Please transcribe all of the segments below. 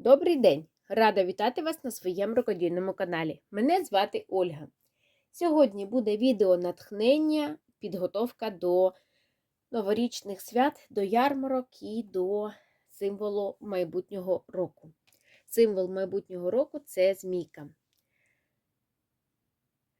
Добрий день! Рада вітати вас на своєму рукодільному каналі. Мене звати Ольга. Сьогодні буде відео натхнення, підготовка до новорічних свят, до ярмарок і до символу майбутнього року. Символ майбутнього року це змійка.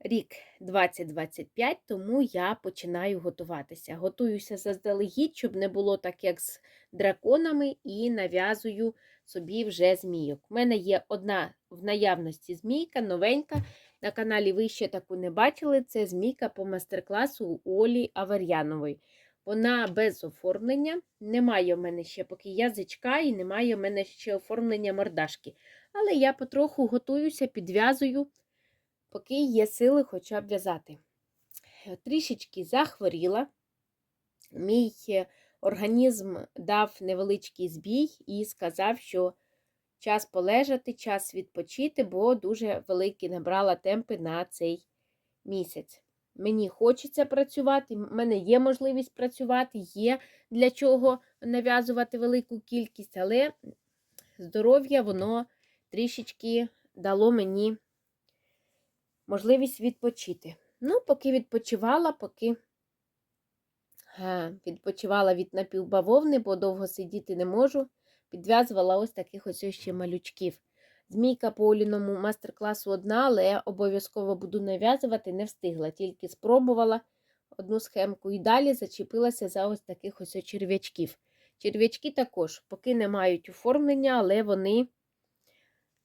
Рік 2025, тому я починаю готуватися. Готуюся заздалегідь, щоб не було так, як з драконами, і нав'язую собі вже змійок. У мене є одна в наявності змійка, новенька. На каналі ви ще таку не бачили. Це змійка по майстер-класу у Олі Авер'янової. Вона без оформлення. Немає в мене ще поки язичка, і немає в мене ще оформлення мордашки. Але я потроху готуюся, підв'язую, поки є сили хоча б в'язати. Трішечки захворіла. Мій організм дав невеличкий збій і сказав, що час полежати, час відпочити, бо дуже великі набрала темпи на цей місяць. Мені хочеться працювати, в мене є можливість працювати, є для чого нав'язувати велику кількість, але здоров'я воно трішечки дало мені можливість відпочити. Ну, поки відпочивала, поки відпочивала від напівбавовни, бо довго сидіти не можу. Підв'язувала ось таких ось ще малючків. Змійка по оліному мастер-класу одна, але я обов'язково буду нав'язувати, не встигла, тільки спробувала одну схемку і далі зачепилася за ось таких ось черв'ячків. Черв'ячки також, поки не мають оформлення, але вони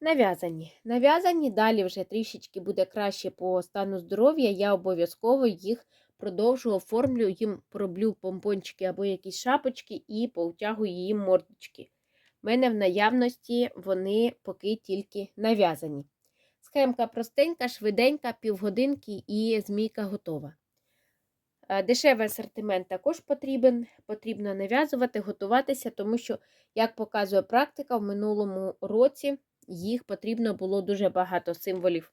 нав'язані. Нав'язані, далі вже трішечки буде краще по стану здоров'я, я обов'язково їх продовжу оформлю, їм пороблю помпончики або якісь шапочки і повтягую їм мордочки. У мене в наявності вони поки тільки нав'язані. Схемка простенька, швиденька, півгодинки і змійка готова. Дешевий асортимент також потрібен, потрібно нав'язувати, готуватися, тому що, як показує практика, в минулому році їх потрібно було дуже багато символів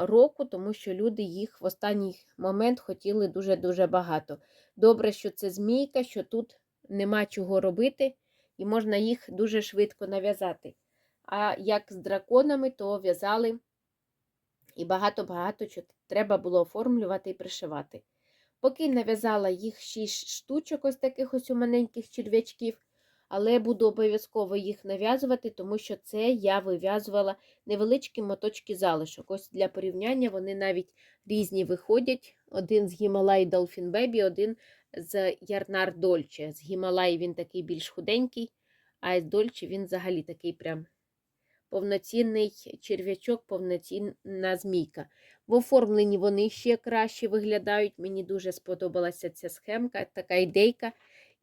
року, тому що люди їх в останній момент хотіли дуже-дуже багато. Добре, що це змійка, що тут нема чого робити, і можна їх дуже швидко нав'язати. А як з драконами, то в'язали і багато-багато треба було оформлювати і пришивати. Поки нав'язала їх 6 штучок, ось таких ось у маленьких черв'ячків але буду обов'язково їх нав'язувати, тому що це я вив'язувала невеличкі моточки залишок. Ось для порівняння вони навіть різні виходять. Один з Гімалай Dolphin Baby, один з Ярнар Дольче. З Гімалай він такий більш худенький, а з Дольче він взагалі такий прям повноцінний черв'ячок, повноцінна змійка. В оформленні вони ще краще виглядають. Мені дуже сподобалася ця схемка, така ідейка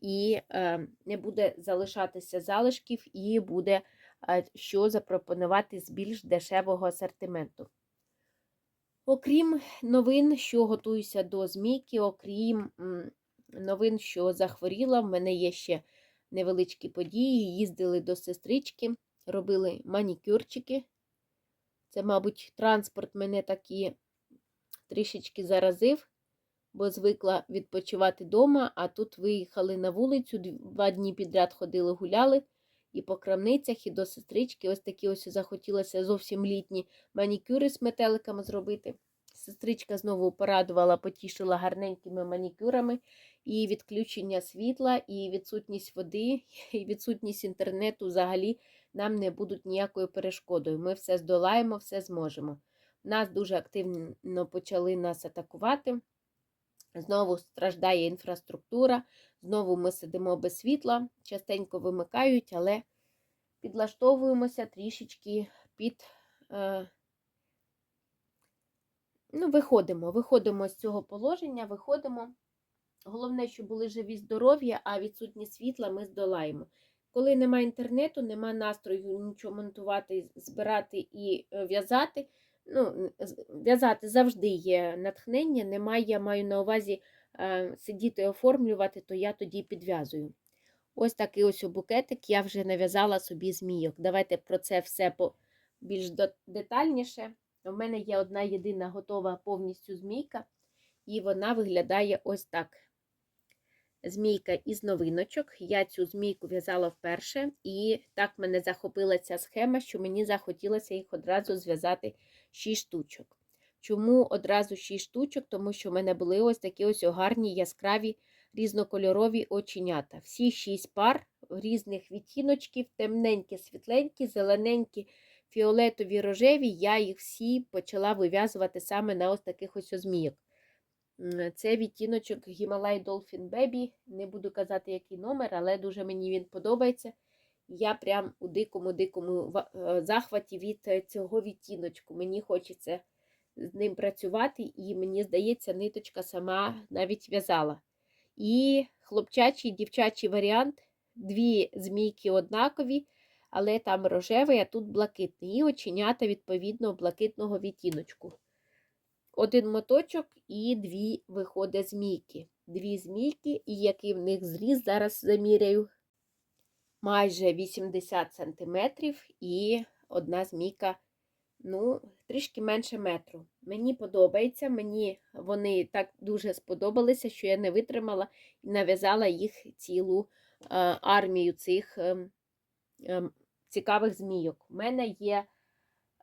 і е, не буде залишатися залишків, і буде е, що запропонувати з більш дешевого асортименту. Окрім новин, що готуюся до змійки, окрім новин, що захворіла, в мене є ще невеличкі події. Їздили до сестрички, робили манікюрчики. Це, мабуть, транспорт мене такі трішечки заразив бо звикла відпочивати вдома, а тут виїхали на вулицю, два дні підряд ходили, гуляли і по крамницях, і до сестрички. Ось такі ось захотілося зовсім літні манікюри з метеликами зробити. Сестричка знову порадувала, потішила гарненькими манікюрами, і відключення світла, і відсутність води, і відсутність інтернету взагалі нам не будуть ніякою перешкодою. Ми все здолаємо, все зможемо. Нас дуже активно почали нас атакувати. Знову страждає інфраструктура, знову ми сидимо без світла, частенько вимикають, але підлаштовуємося трішечки під. Е, ну, Виходимо, виходимо з цього положення, виходимо. Головне, щоб були живі здоров'я, а відсутні світла ми здолаємо. Коли немає інтернету, немає настрою нічого монтувати, збирати і е, в'язати ну, в'язати завжди є натхнення, немає, я маю на увазі е, сидіти і оформлювати, то я тоді підв'язую. Ось такий ось букетик я вже нав'язала собі змійок. Давайте про це все більш детальніше. У мене є одна єдина готова повністю змійка, і вона виглядає ось так. змійка із новиночок. Я цю змійку в'язала вперше, і так мене захопила ця схема, що мені захотілося їх одразу зв'язати 6 штучок. Чому одразу 6 штучок? Тому що в мене були ось такі ось гарні яскраві різнокольорові оченята. Всі 6 пар різних відтіночків, темненькі, світленькі, зелененькі, фіолетові, рожеві. Я їх всі почала вив'язувати саме на ось таких ось змійок. Це відтіночок Himalaya Dolphin Baby. Не буду казати, який номер, але дуже мені він подобається. Я прям у дикому-дикому е, захваті від е, цього відтіночку. Мені хочеться з ним працювати, і мені здається, ниточка сама навіть в'язала. І хлопчачий, дівчачий варіант. Дві змійки однакові, але там рожевий, а тут блакитний. І оченята, відповідно, блакитного відтіночку. Один моточок і дві виходить змійки. Дві змійки, і який в них зріс, зараз заміряю майже 80 см, і одна змійка, ну, трішки менше метру. Мені подобається, мені вони так дуже сподобалися, що я не витримала і нав'язала їх цілу е, армію цих ем, ем, цікавих змійок. У мене є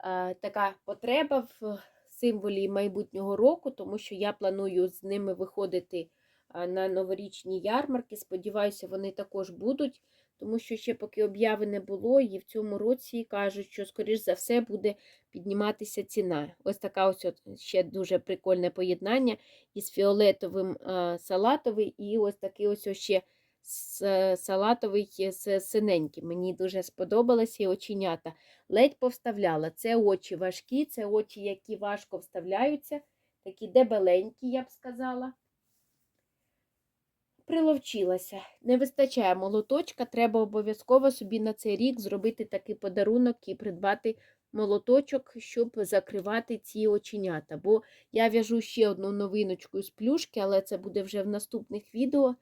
е, така потреба в символі майбутнього року, тому що я планую з ними виходити на новорічні ярмарки. Сподіваюся, вони також будуть, тому що ще поки обяви не було, і в цьому році кажуть, що, скоріш за все, буде підніматися ціна. Ось така ось ще дуже прикольне поєднання із фіолетовим салатовий, і ось такий ось ось ще салатовий з синеньким. Мені дуже сподобалося і оченята. Ледь повставляла. Це очі важкі, це очі, які важко вставляються, такі дебеленькі, я б сказала. Приловчилася. Не вистачає молоточка, треба обов'язково собі на цей рік зробити такий подарунок і придбати молоточок, щоб закривати ці оченята. Бо я в'яжу ще одну новиночку з плюшки, але це буде вже в наступних відео.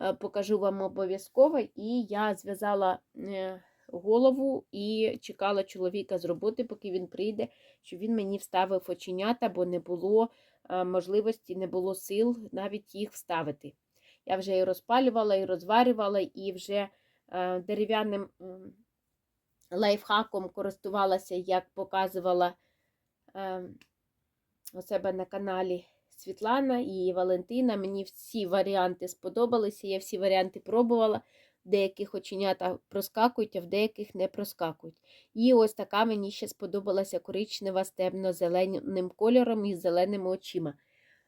Е, Покажу вам обов'язково. І я зв'язала е, голову і чекала чоловіка з роботи, поки він прийде, щоб він мені вставив оченята, бо не було е, можливості, не було сил навіть їх вставити. Я вже і розпалювала, і розварювала, і вже е, дерев'яним лайфхаком користувалася, як показувала е, у себе на каналі Світлана і Валентина. Мені всі варіанти сподобалися, я всі варіанти пробувала. Деяких оченята проскакують, а в деяких не проскакують. І ось така мені ще сподобалася коричнева з темно-зеленим кольором і зеленими очима.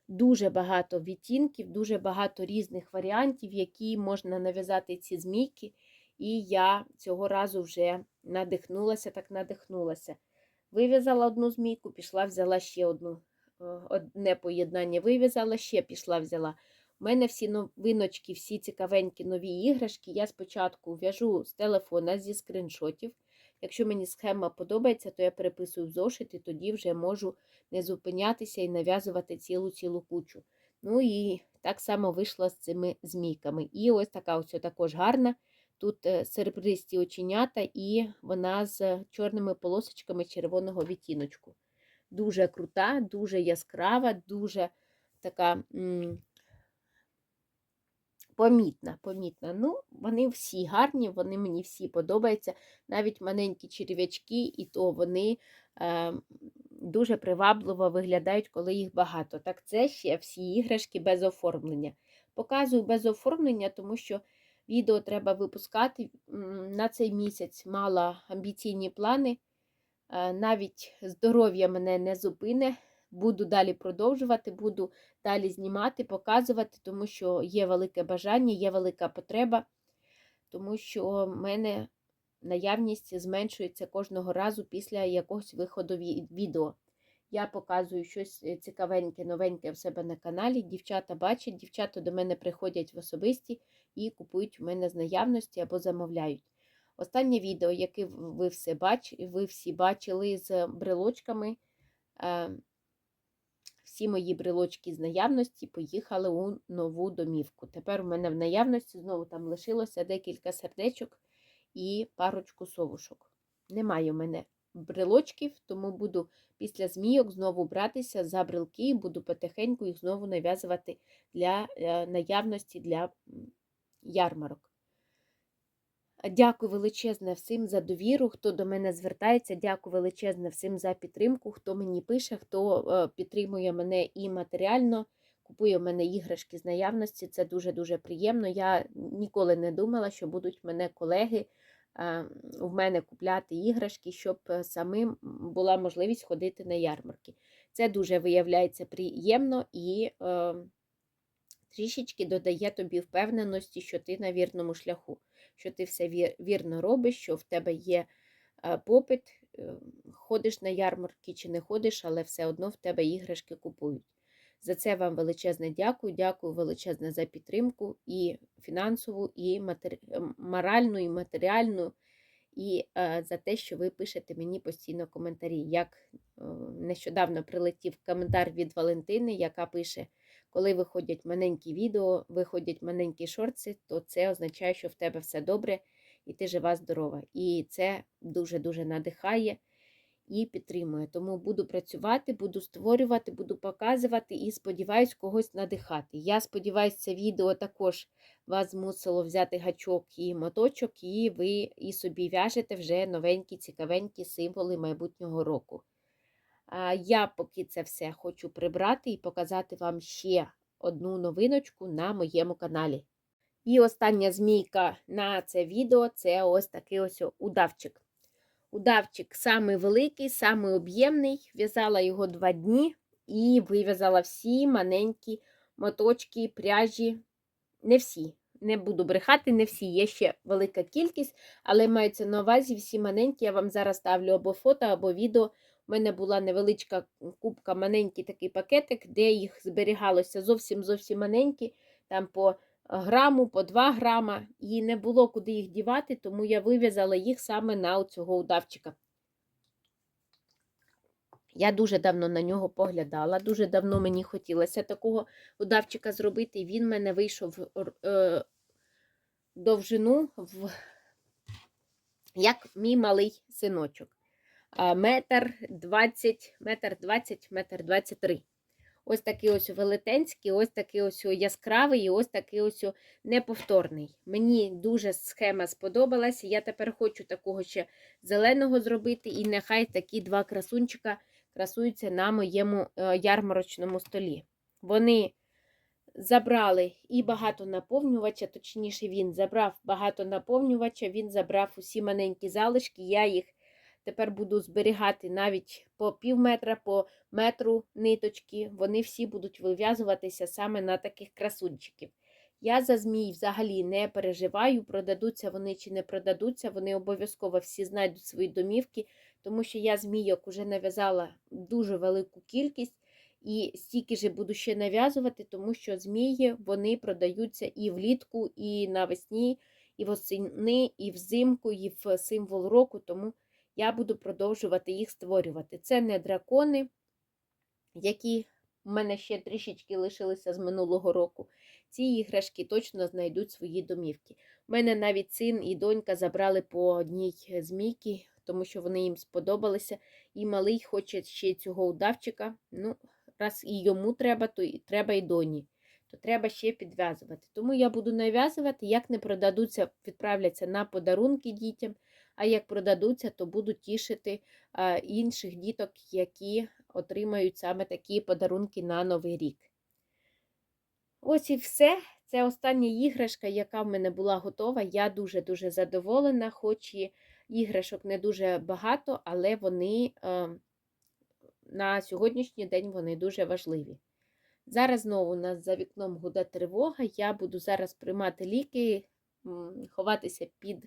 Дуже багато відтінків, дуже багато різних варіантів, які можна нав'язати ці змійки. І я цього разу вже надихнулася, так надихнулася. Вив'язала одну змійку, пішла, взяла ще одну. е, Одне поєднання вив'язала, ще пішла, взяла. У мене всі новиночки, всі цікавенькі нові іграшки. Я спочатку в'яжу з телефона зі скріншотів. Якщо мені схема подобається, то я переписую в зошит і тоді вже можу не зупинятися і нав'язувати цілу-цілу кучу. Ну і так само вийшла з цими змійками. І ось така ось також гарна. Тут е, серебристі оченята, і вона з чорними полосочками червоного відтіночку. Дуже крута, дуже яскрава, дуже така помітна. помітна. Ну, Вони всі гарні, вони мені всі подобаються. Навіть маленькі черв'ячки, і то вони е, дуже привабливо виглядають, коли їх багато. Так це ще всі іграшки без оформлення. Показую без оформлення, тому що відео треба випускати. На цей місяць мала амбіційні плани. Е, Навіть здоров'я мене не зупине. Буду далі продовжувати, буду далі знімати, показувати, тому що є велике бажання, є велика потреба, тому що в мене наявність зменшується кожного разу після якогось виходу ві- відео. Я показую щось е, цікавеньке, новеньке в себе на каналі. Дівчата бачать, дівчата до мене приходять в особисті і купують в мене з наявності або замовляють. Останнє відео, яке ви, все бач... ви всі бачили з брелочками, е, всі мої брелочки з наявності поїхали у нову домівку. Тепер у мене в наявності знову там лишилося декілька сердечок і парочку совушок. Немає у мене брелочків, тому буду після змійок знову братися за брелки і буду потихеньку їх знову нав'язувати для е, наявності для ярмарок. Дякую величезне всім за довіру, хто до мене звертається. Дякую величезне всім за підтримку, хто мені пише, хто е, підтримує мене і матеріально, купує в мене іграшки з наявності. Це дуже-дуже приємно. Я ніколи не думала, що будуть мене колеги е, в мене купляти іграшки, щоб е, самим була можливість ходити на ярмарки. Це дуже виявляється приємно і трішечки додає тобі впевненості, що ти на вірному шляху що ти все вірно робиш, що в тебе є е, попит, е, ходиш на ярмарки чи не ходиш, але все одно в тебе іграшки купують. За це вам величезне дякую. Дякую величезне за підтримку і фінансову, і матері... е, моральну, і матеріальну, і за те, що ви пишете мені постійно коментарі. Як нещодавно прилетів коментар від Валентини, яка пише: коли виходять маленькі відео, виходять маленькі шорти, то це означає, що в тебе все добре і ти жива, здорова. І це дуже-дуже надихає і підтримує. Тому буду працювати, буду створювати, буду показувати і сподіваюсь когось надихати. Я сподіваюся, це відео також вас змусило взяти гачок і моточок, і ви і собі в'яжете вже новенькі, цікавенькі символи майбутнього року. Я поки це все хочу прибрати і показати вам ще одну новиночку на моєму каналі. І остання змійка на це відео це ось такий ось удавчик. Удавчик самий великий, самий об'ємний. В'язала його два дні і вив'язала всі маленькі моточки, пряжі. Не всі. Не буду брехати, не всі. Є ще велика кількість, але мається на увазі всі маленькі. Я вам зараз ставлю або фото, або відео. У мене була невеличка кубка, маленький такий пакетик, де їх зберігалося зовсім зовсім маленькі, там по граму, по 2 грама, і не було куди їх дівати, тому я вив'язала їх саме на цього удавчика. Я дуже давно на нього поглядала, дуже давно мені хотілося такого удавчика зробити, і він мене вийшов е, довжину в як мій малий синочок. Метр двадцять, метр двадцять, метр двадцять три. Ось такий ось велетенський, ось такий ось яскравий, і ось такий ось неповторний. Мені дуже схема сподобалася. Я тепер хочу такого ще зеленого зробити, і нехай такі два красунчика красуються на моєму е, ярмарочному столі. Вони забрали і багато наповнювача, точніше, він забрав багато наповнювача, він забрав усі маленькі залишки, я їх тепер буду зберігати навіть по пів метра, по метру ниточки. Вони всі будуть вив'язуватися саме на таких красунчиків. Я за змій взагалі не переживаю, продадуться вони чи не продадуться. Вони обов'язково всі знайдуть свої домівки, тому що я змійок вже нав'язала дуже велику кількість. І стільки ж буду ще нав'язувати, тому що змії вони продаються і влітку, і навесні, і восени, і взимку, і в символ року. Тому я буду продовжувати їх створювати. Це не дракони, які в мене ще трішечки лишилися з минулого року. Ці іграшки точно знайдуть свої домівки. У мене навіть син і донька забрали по одній змійки, тому що вони їм сподобалися. І малий хоче ще цього удавчика. Ну, раз і йому треба, то і треба і доні. То треба ще підв'язувати. Тому я буду нав'язувати, як не продадуться, відправляться на подарунки дітям а як продадуться, то будуть тішити інших діток, які отримають саме такі подарунки на Новий рік. Ось і все. Це остання іграшка, яка в мене була готова. Я дуже-дуже задоволена, хоч і іграшок не дуже багато, але вони на сьогоднішній день вони дуже важливі. Зараз знову у нас за вікном гуде тривога. Я буду зараз приймати ліки, ховатися під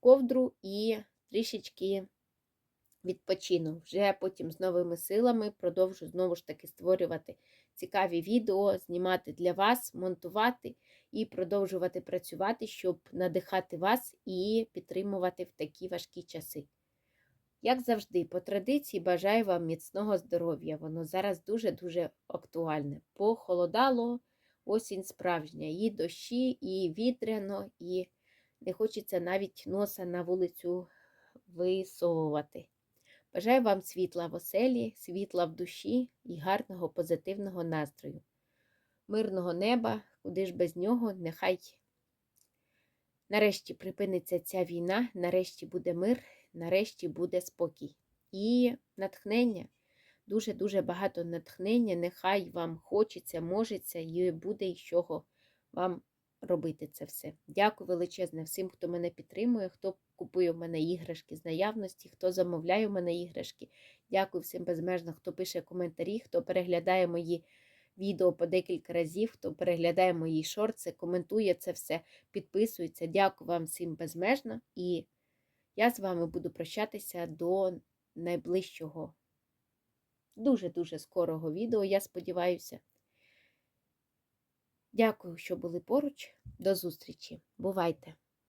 ковдру і трішечки відпочину. Вже потім з новими силами продовжу знову ж таки створювати цікаві відео, знімати для вас, монтувати і продовжувати працювати, щоб надихати вас і підтримувати в такі важкі часи. Як завжди, по традиції бажаю вам міцного здоров'я. Воно зараз дуже-дуже актуальне. Похолодало, осінь справжня, і дощі, і вітряно, і не хочеться навіть носа на вулицю висовувати. Бажаю вам світла в оселі, світла в душі і гарного позитивного настрою. Мирного неба, куди ж без нього, нехай нарешті припиниться ця війна, нарешті буде мир, нарешті буде спокій. І натхнення, дуже-дуже багато натхнення, нехай вам хочеться, можеться і буде із чого вам робити це все. Дякую величезне всім, хто мене підтримує, хто купує в мене іграшки з наявності, хто замовляє в мене іграшки. Дякую всім безмежно, хто пише коментарі, хто переглядає мої відео по декілька разів, хто переглядає мої шорти, коментує це все, підписується. Дякую вам всім безмежно. І я з вами буду прощатися до найближчого, дуже-дуже скорого відео, я сподіваюся. Дякую, що були поруч. До зустрічі. Бувайте!